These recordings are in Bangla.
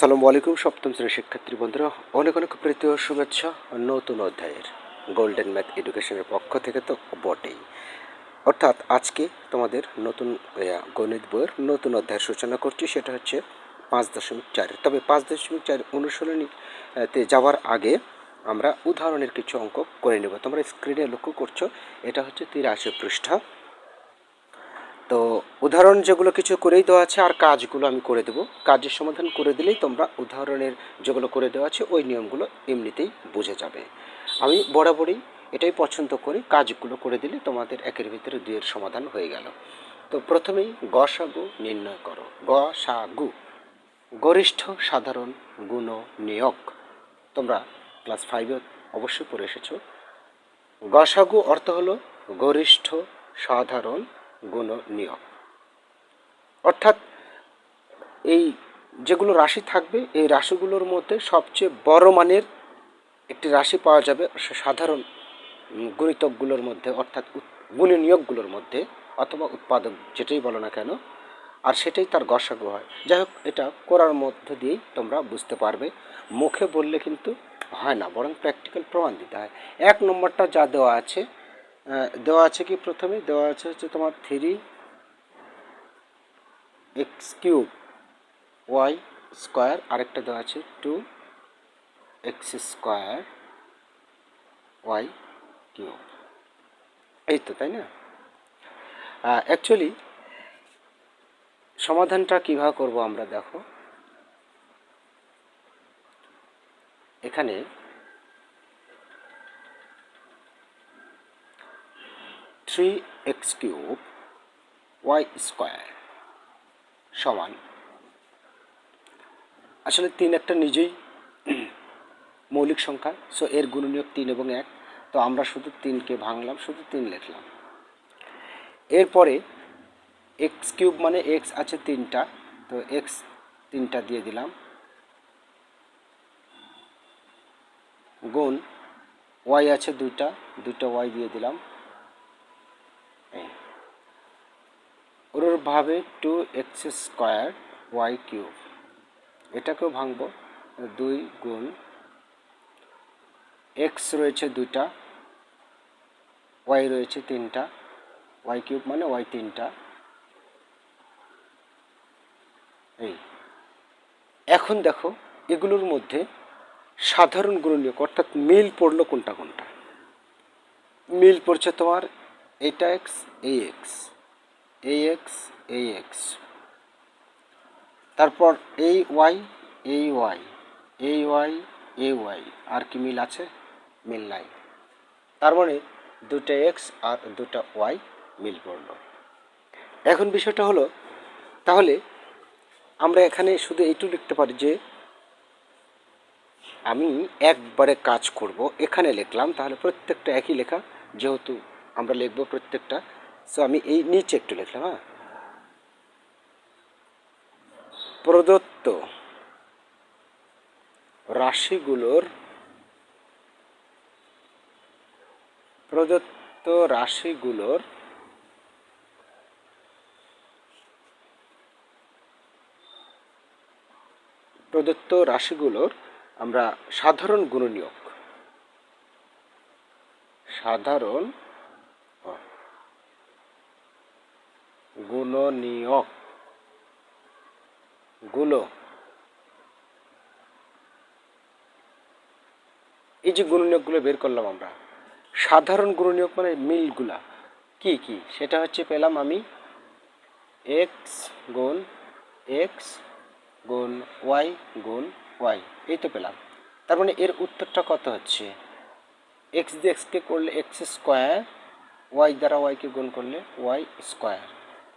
সালামু আলাইকুম, সপ্তম শ্রেণির শিক্ষার্থী বন্ধুরা। অনেক অনেক প্রীতি ও শুভেচ্ছা। নতুন অধ্যায়ের গোল্ডেন ম্যাথ এডুকেশনের পক্ষ থেকে তো বটেই। অর্থাৎ আজকে তোমাদের নতুন গণিত বইয়ের নতুন অধ্যায়ের সূচনা করছি। সেটা হচ্ছে পাঁচ দশমিক চার। তবে পাঁচ দশমিক চার অনুশীলনীতে যাওয়ার আগে আমরা উদাহরণের কিছু অঙ্ক করে নেব। তোমরা স্ক্রিনে লক্ষ্য করছ, এটা হচ্ছে তিরাশি পৃষ্ঠা। তো উদাহরণ যেগুলো কিছু করেই দেওয়া আছে আর কাজগুলো আমি করে দেবো। কাজের সমাধান করে দিলেই তোমরা উদাহরণের যেগুলো করে দেওয়া আছে ওই নিয়মগুলো এমনিতেই বুঝে যাবে। আমি বরাবরই এটাই পছন্দ করি, কাজগুলো করে দিলে তোমাদের একের ভিতরে দুইয়ের সমাধান হয়ে গেল। তো প্রথমেই গসাগু নির্ণয় করো। গসাগু গরিষ্ঠ সাধারণ গুণ নিয়োগ তোমরা ক্লাস ফাইভে অবশ্যই পড়ে এসেছ। গসাগু অর্থ হলো গরিষ্ঠ সাধারণ গুণ নিয়োগ অর্থাৎ এই যেগুলো রাশি থাকবে, এই রাশিগুলোর মধ্যে সবচেয়ে বড় মানের একটি রাশি পাওয়া যাবে সাধারণ গুণিতকগুলোর মধ্যে, অর্থাৎ গুণী নিয়োগগুলোর মধ্যে অথবা উৎপাদক যেটাই বলো না কেন, আর সেটাই তার গসাগু হয়। যাই হোক, এটা করার মধ্য দিয়েই তোমরা বুঝতে পারবে। মুখে বললে কিন্তু হয় না, বরং প্র্যাকটিক্যাল প্রমাণ দিতে হয়। এক নম্বরটা যা দেওয়া আছে দেওয়া আছে কি প্রথমে? দেওয়া আছে হচ্ছে তোমার three X cube Y square আরেকটা দেওয়া আছে two X square Y cube এই তো, তাই না? অ্যাকচুয়ালি সমাধানটা কীভাবে করব আমরা দেখো। এখানে three X cube Y square সমান। আসলে তিন একটা নিজেই মৌলিক সংখ্যা সো এর গুণনীয়ক তিন এবং এক। তো আমরা শুধু তিনকে ভাঙলাম, শুধু তিন লিখলাম। এরপরে এক্স কিউব মানে এক্স আছে তিনটা, তো এক্স তিনটা দিয়ে দিলাম। গুণ ওয়াই আছে দুইটা দুইটা ওয়াই দিয়ে দিলাম এই। অনুরূপভাবে two X square Y cube. এটাকেও ভাঙবো। দুই গুণ এক্স রয়েছে দুইটা, ওয়াই রয়েছে তিনটা, ওয়াই কিউব মানে ওয়াই তিনটা। এই। এখন দেখো এগুলোর মধ্যে সাধারণ গুণনীয়ক, অর্থাৎ মিল পড়ল কোনটা কোনটা? মিল পড়ছে তোমার এটা এক্স, এই এক্স এই এক্স এই এক্স তারপর এই ওয়াই এই ওয়াই এই ওয়াই এই ওয়াই আর কি মিল আছে? মিল নাই। তার মানে দুটো এক্স আর দুটো ওয়াই মিল পড়ল। এখন বিষয়টা হলো, তাহলে আমরা এখানে শুধু এইটুকু লিখতে পারি যে, আমি একবারে কাজ করব, এখানে লিখলাম, তাহলে প্রত্যেকটা একই লেখা, যেহেতু আমরা লিখব প্রত্যেকটা সো আমি এই নিচে একটু লিখলাম হ্যাঁ? প্রদত্ত রাশিগুলোর প্রদত্ত রাশিগুলোর প্রদত্ত রাশিগুলোর আমরা সাধারণ গুণনীয়ক। সাধারণ গুণনীয়ক। গুলো। এই যে গুণনীয়কগুলো বের করলাম আমরা। সাধারণ গুণনীয়ক মানে মিলগুলা। কি কি? সেটা হচ্ছে পেলাম আমি এক্স গুণ এক্স গুণ ওয়াই গুণ ওয়াই এই তো পেলাম। তার মানে এর উত্তরটা কত হচ্ছে? এক্স দিয়ে এক্সকে করলে এক্স স্কোয়ার ওয়াই দ্বারা ওয়াইকে গুণ করলে ওয়াই স্কোয়ার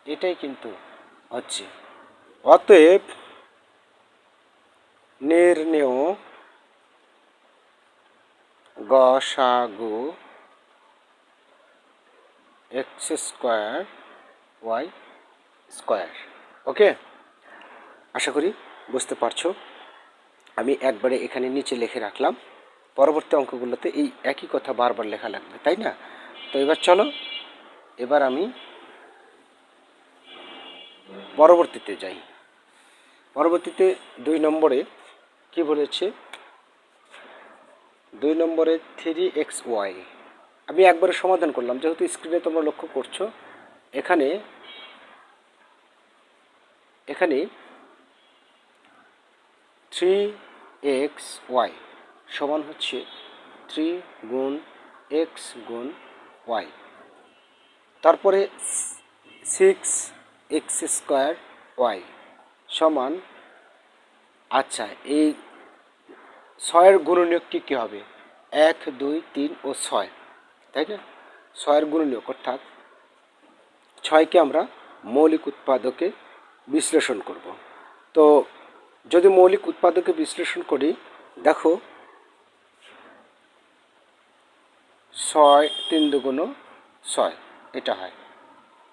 এটাই কিন্তু হচ্ছে। অতএব নির্ণেয় গসাগু X square Y square. Okay? আশা করি বুঝতে পারছ। আমি একবারে এখানে নিচে লিখে রাখলাম। পরবর্তী অঙ্কগুলোতে এই একই কথা বারবার লেখা লাগবে, তাই না? তো এবার চলো, এবার আমি পরবর্তীতে যাই। পরবর্তীতে দুই নম্বরে কি বলেছে? দুই নম্বরে থ্রি এক্স ওয়াই। আমি একবারে সমাধান করলাম, যেহেতু স্ক্রিনে তোমরা লক্ষ্য করছ, এখানে এখানে থ্রি এক্স ওয়াই সমান হচ্ছে থ্রি গুণ এক্স গুণ ওয়াই। তারপরে সিক্স এক্স স্কোয়ার ওয়াই সমান আচ্ছা এই ছয়ের গুণনীয়ক কী হবে? এক, দুই, তিন ও ছয়, তাই না? ছয়ের গুণনীয়ক, অর্থাৎ ছয়কে আমরা মৌলিক উৎপাদকে বিশ্লেষণ করব। তো যদি মৌলিক উৎপাদকে বিশ্লেষণ করি, দেখো, ছয় তিন দুগুণ ছয়, এটা হয়,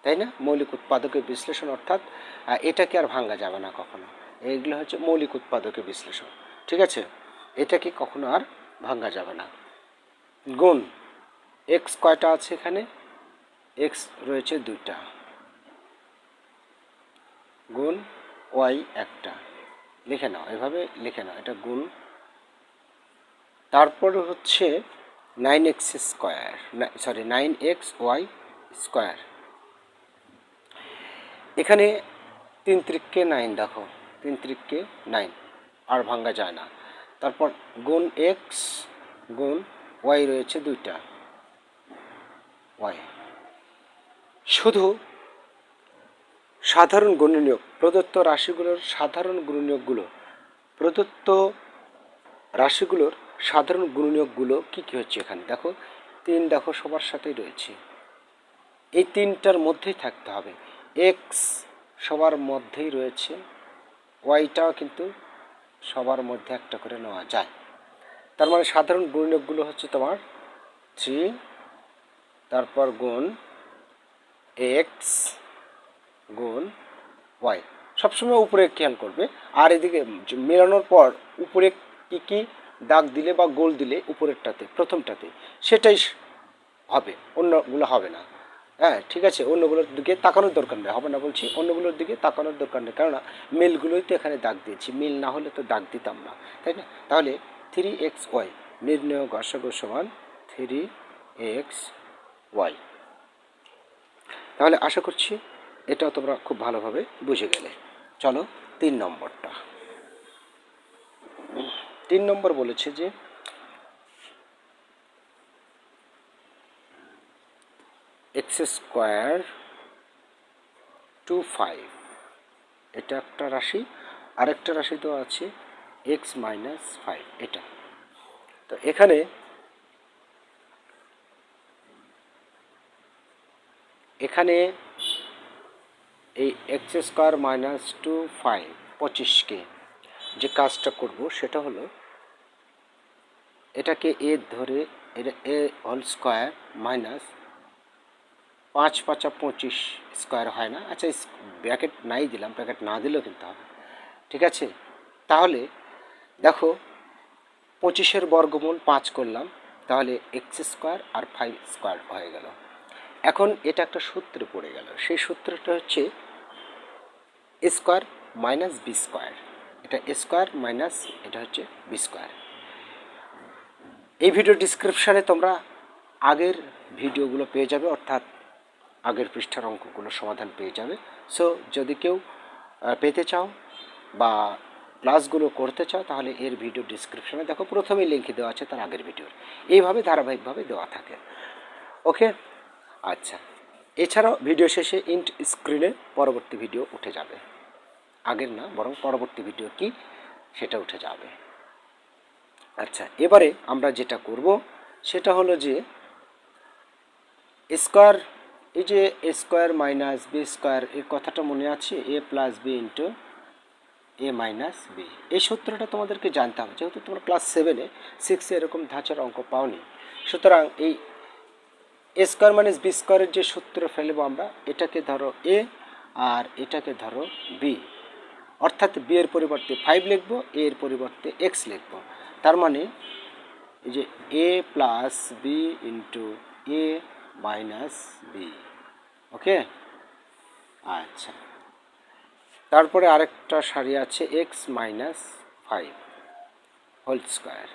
তাই না? মৌলিক উৎপাদকের বিশ্লেষণ, অর্থাৎ এটাকে আর ভাঙা যাবে না কখনো। এইগুলো হচ্ছে মৌলিক উৎপাদকের বিশ্লেষণ। ঠিক আছে? এটা কি কখনো আর ভাঙা যাবে না। গুণ এক্স কয়টা আছে এখানে? এক্স রয়েছে দুইটা। গুণ ওয়াই একটা। লিখে নাও, এভাবে লিখে নাও, এটা গুণ। তারপর হচ্ছে nine X square sorry nine X Y square এখানে তিন ত্রিককে নাইন দেখো। তিন ত্রিককে নাইন, আর ভাঙ্গা যায় না। তারপর গুণ এক্স, গুণ ওয়াই রয়েছে দুইটা, ওয়াই। শুধু সাধারণ গুণনীয়ক, প্রদত্ত রাশিগুলোর সাধারণ গুণনীয়কগুলো, প্রদত্ত রাশিগুলোর সাধারণ গুণনীয়কগুলো কী কী হচ্ছে এখানে? দেখো, তিন দেখো, সবার সাথেই রয়েছে। এই তিনটার মধ্যেই থাকতে হবে। এক্স সবার মধ্যেই রয়েছে। ওয়াইটাও কিন্তু সবার মধ্যে একটা করে নেওয়া যায়। তার মানে সাধারণ গুণনীয়কগুলো হচ্ছে তোমার থ্রি তারপর গুণ এক্স গুণ ওয়াই সবসময় উপরে খেয়াল করবে। আর এদিকে মেলানোর পর উপরে কী কী দাগ দিলে বা গোল দিলে উপরেরটাতে, প্রথমটাতে, সেটাই হবে, অন্যগুলো হবে না। হ্যাঁ ঠিক আছে, অন্যগুলোর দিকে তাকানোর দরকার নেই, হবে না বলছি, অন্যগুলোর দিকে তাকানোর দরকার নেই, কেননা মিলগুলোই তো এখানে দাগ দিয়েছি, মিল না হলে তো দাগ দিতাম না, তাই না? তাহলে থ্রি এক্স ওয়াই নির্ণয় গসাগু সমান থ্রি এক্স ওয়াই তাহলে আশা করছি এটাও তোমরা খুব ভালোভাবে বুঝে গেলে। চলো তিন নম্বরটা। তিন নম্বর বলেছে যে এক্স স্কোয়ার টু ফাইভ। এটা একটা রাশি, আরেকটা রাশি তো আছে, এক্স মাইনাস ফাইভ, এটা। তো এখানে এখানে এই X square minus two five পঁচিশকে যে কাজটা করব সেটা হলো এটাকে এ ধরে এটা এ হোল স্কোয়ার মাইনাস পাঁচ পাঁচা পঁচিশ স্কোয়ার হয় না। আচ্ছা ব্র্যাকেট নাই দিলাম, ব্র্যাকেট না দিলেও কিন্তু হবে। ঠিক আছে? তাহলে দেখো, পঁচিশের বর্গমূল পাঁচ করলাম, তাহলে এক্স স্কোয়ার আর ফাইভ স্কোয়ার হয়ে গেল। এখন এটা একটা সূত্রে পড়ে গেল। সেই সূত্রটা হচ্ছে স্কোয়ার মাইনাস বি স্কোয়ার। এটা স্কোয়ার মাইনাস এটা হচ্ছে বি স্কোয়ার। এই ভিডিও ডিসক্রিপশানে তোমরা আগের ভিডিওগুলো পেয়ে যাবে, অর্থাৎ আগের পৃষ্ঠার অঙ্কগুলো সমাধান পেয়ে যাবে। সো যদি কেউ পেতে চাও বা ক্লাসগুলো করতে চাও, তাহলে এর ভিডিও ডিসক্রিপশানে দেখো, প্রথমেই লিঙ্ক দেওয়া আছে তার আগের ভিডিওর এইভাবে ধারাবাহিকভাবে দেওয়া থাকে। ওকে আচ্ছা। এছাড়াও ভিডিও শেষে ইন্ট স্ক্রিনে পরবর্তী ভিডিও উঠে যাবে। আগের না, বরং পরবর্তী ভিডিও কি, সেটা উঠে যাবে। আচ্ছা এবারে আমরা যেটা করব, সেটা হলো যে স্কোয়ার এই যে A square minus B square এর কথাটা মনে আছে? A plus B into A minus B এই সূত্রটা তোমাদেরকে জানতে হবে, যেহেতু তোমরা ক্লাস সেভেনে সিক্সে এরকম ধাঁচার অঙ্ক পাওনি। সুতরাং এই এ স্কোয়ার মাইনাস বি স্কোয়ারের যে সূত্র ফেলব আমরা, এটাকে ধরো এ আর এটাকে ধরো বি অর্থাৎ বি এর পরিবর্তে ফাইভ লিখব এ এর পরিবর্তে এক্স লিখব। তার মানে এই যে A plus B into A minus B okay? আচ্ছা। তারপরে আরেকটা শাড়ি আছে X minus five whole square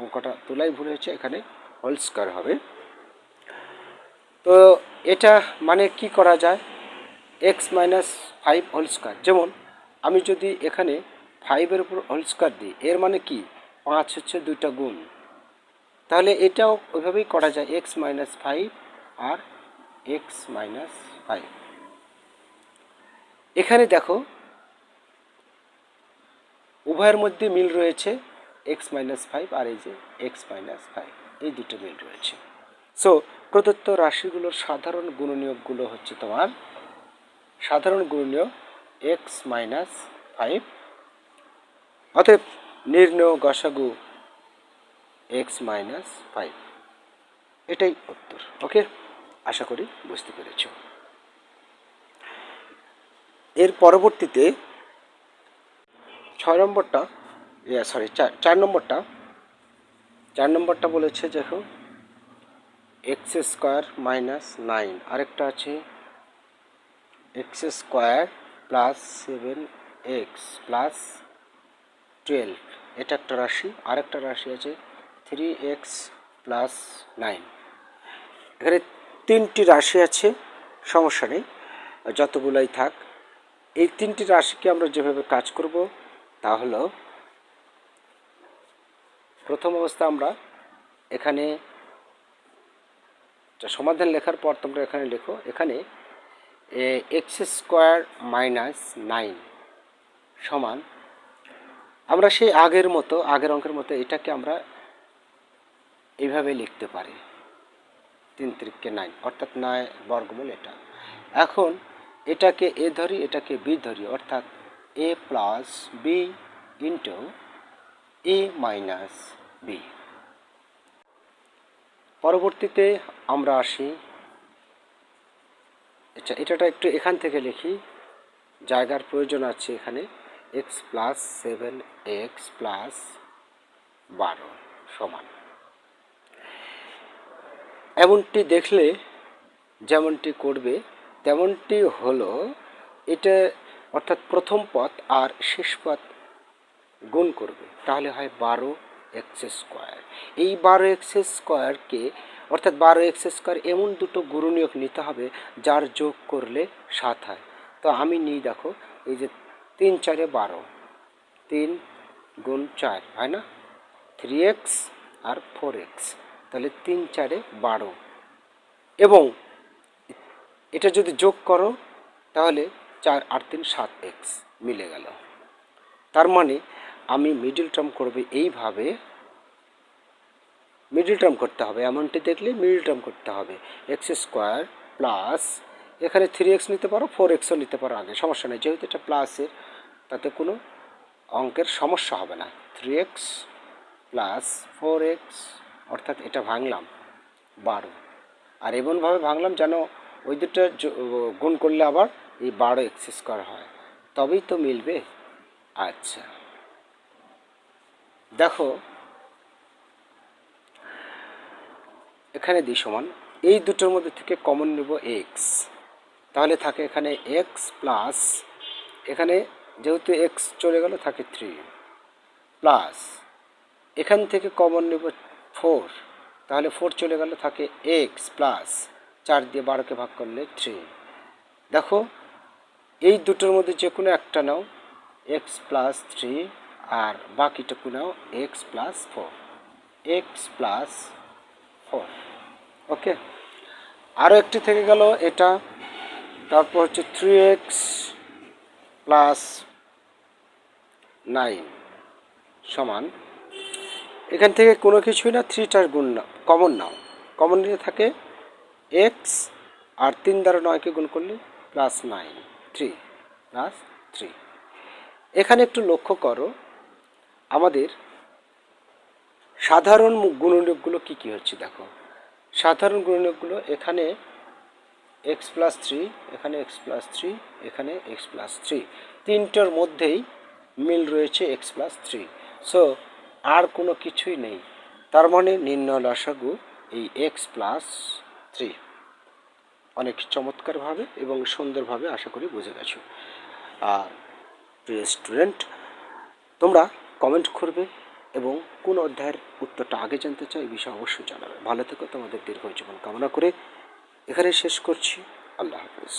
অঙ্কটা তোলাই ভুল হয়েছে, এখানে হোল স্কোয়ার হবে। তো এটা মানে কি করা যায়? X minus five whole square যেমন, আমি যদি এখানে ফাইভের উপর হোল স্কোয়ার দিই, এর মানে কি? পাঁচ হচ্ছে দুইটা গুণ। তাহলে এটাও ওইভাবেই করা যায় এক্স মাইনাস ফাইভ আর এক্স মাইনাস ফাইভ এখানে দেখো, উভয়ের মধ্যে মিল রয়েছে এক্স মাইনাস ফাইভ আর এই যে এক্স মাইনাস ফাইভ এই দুটো মিল রয়েছে। সো প্রদত্ত রাশিগুলোর সাধারণ গুণনীয়কগুলো হচ্ছে তোমার, সাধারণ গুণনীয়ক এক্স মাইনাস ফাইভ অতএব নির্ণয় গসাগু এক্স মাইনাস ফাইভ এটাই উত্তর ওকে আশা করি বুঝতে পেরেছ। এর পরবর্তীতে ছয় নম্বরটা সরি চার চার নম্বরটা। চার নম্বরটা বলেছে দেখো এক্স স্কোয়ার মাইনাস নাইন আরেকটা আছে X square plus seven X plus twelve এটা একটা রাশি, আরেকটা রাশি আছে থ্রি এক্স প্লাস নাইন এখানে তিনটি রাশি আছে, সমস্যা নেই, যতগুলাই থাক। এই তিনটি রাশিকে আমরা যেভাবে কাজ করব, তা হলো, প্রথম অবস্থা আমরা এখানে সমাধান লেখার পর তোমরা এখানে লেখো, এখানে এক্স স্কোয়ার মাইনাস নাইন সমান, আমরা সেই আগের মতো, আগের অঙ্কের মতো এটাকে আমরা এইভাবে লিখতে পারি। তিন তিরিককে নাইন অর্থাৎ নয় বর্গমূল এটা। এখন এটাকে এ ধরি, এটাকে বি ধরি, অর্থাৎ A plus B into A minus B. পরবর্তীতে আমরা আসি আচ্ছা এটাটা একটু এখান থেকে লিখি, জায়গার প্রয়োজন আছে এখানে X plus seven X plus বারো সমান। এমনটি দেখলে যেমনটি করবে, তেমনটি হলো এটা অর্থাৎ প্রথম পথ আর শেষ পথ গুণ করবে। তাহলে হয় বারো এক্স স্কোয়ার। এই বারো এক্স স্কোয়ারকে অর্থাৎ বারো এক্স স্কোয়ার এমন দুটো গুরুনিয়োগ নিতে হবে যার যোগ করলে সাত হয়। তো আমি নিই দেখো, এই যে তিন চারে বারো, তিন গুণ চার, হয় না? থ্রি এক্স আর ফোর এক্স। তাহলে তিন চারে বারো। এবং এটা যদি যোগ করো, তাহলে চার আর তিন সাত এক্স মিলে গেল। তার মানে আমি মিডিল টার্ম করবে এইভাবে মিডিল টার্ম করতে হবে। অ্যামাউন্টটি দেখলে মিডিল টার্ম করতে হবে। এক্স স্কোয়ার প্লাস এখানে থ্রি এক্স নিতে পারো ফোর এক্সও নিতে পারো আগে, সমস্যা নেই। যেহেতু এটা প্লাসের তাতে কোনো অঙ্কের সমস্যা হবে না। Three X plus four X অর্থাৎ এটা ভাঙলাম, বারো। আর এমনভাবে ভাঙলাম যেন ওই দুটো গুণ করলে আবার এই বারো এক্স স্কোয়ার হয়। তবেই তো মিলবে। আচ্ছা। দেখো, এখানে দিই সমান, এই দুটোর মধ্যে থেকে কমন নেব এক্স তাহলে থাকে এখানে এক্স প্লাস এখানে যেহেতু এক্স চলে গেল, থাকে থ্রি প্লাস এখান থেকে কমন নেব ফোর। তাহলে ফোর চলে গেল থাকে এক্স প্লাস চার দিয়ে বারোকে ভাগ করলে থ্রি। দেখো, এই দুটোর মধ্যে যে কোনো একটা নাও, এক্স প্লাস থ্রি, আর বাকিটুকু নাও X plus four. X plus four. Okay? আরও একটি থেকে গেল এটা। তারপর হচ্ছে থ্রি এক্স প্লাস নাইন সমান এখান থেকে কোনো কিছুই না থ্রিটার গুণ না কমন নাও কমন নিয়ে থাকে এক্স আর তিন দ্বারা নয়কে গুণ করলে plus nine three plus three এখানে একটু লক্ষ্য করো, আমাদের সাধারণ গুণনীয়কগুলো কী কী হচ্ছে দেখো। সাধারণ গুণনীয়কগুলো এখানে এক্স প্লাস থ্রি এখানে এক্স প্লাস থ্রি এখানে এক্স প্লাস থ্রি তিনটার মধ্যেই মিল রয়েছে এক্স প্লাস থ্রি সো আর কোনো কিছুই নেই। তার মানে নির্ণয় লসাগু এই এক্স প্লাস থ্রি অনেক চমৎকারভাবে এবং সুন্দরভাবে আশা করি বুঝে গেছো। আর প্রিয় স্টুডেন্ট তোমরা কমেন্ট করবে এবং কোন অধ্যায়ের উত্তরটা আগে জানতে চাও এই বিষয়ে অবশ্যই জানাবে। ভালো থেকো, তোমাদের দীর্ঘ জীবন কামনা করে এখানে শেষ করছি। আল্লাহ হাফিজ।